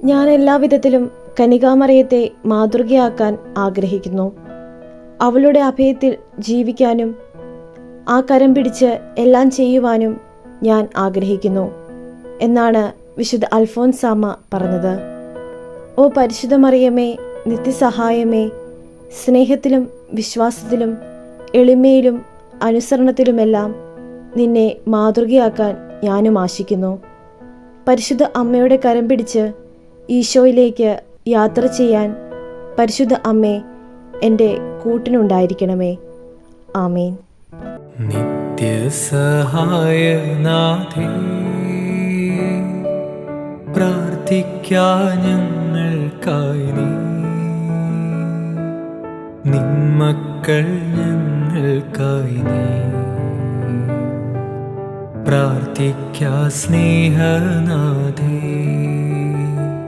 ഞാൻ എല്ലാവിധത്തിലും കനികാമറിയത്തെ മാതൃകയാക്കാൻ ആഗ്രഹിക്കുന്നു. അവളുടെ അഭയത്തിൽ ജീവിക്കാനും ആ കരം പിടിച്ച് എല്ലാം ചെയ്യുവാനും ഞാൻ ആഗ്രഹിക്കുന്നു എന്നാണ് വിശുദ്ധ അൽഫോൻസാമ്മ പറഞ്ഞത്. ഓ പരിശുദ്ധമറിയമേ നിത്യസഹായമേ സ്നേഹത്തിലും വിശ്വാസത്തിലും എളിമയിലും അനുസരണത്തിലുമെല്ലാം നിന്നെ മാതൃകയാക്കാൻ ഞാനും ആശിക്കുന്നു. പരിശുദ്ധ അമ്മയുടെ കരം പിടിച്ച് ഈശോയിലേക്ക് യാത്ര ചെയ്യാൻ പരിശുദ്ധ അമ്മേ എന്റെ കൂട്ടിനുണ്ടായിരിക്കണമേ. ആമേൻ. നിത്യസഹായനാഥേ പ്രാർത്ഥിക്കാൻ ഞങ്ങൾക്കായി നീ. നിന്മക്കൾ ഞങ്ങൾക്കായി നീ. പ്രാർത്ഥിക്കാ സ്നേഹനാഥേ.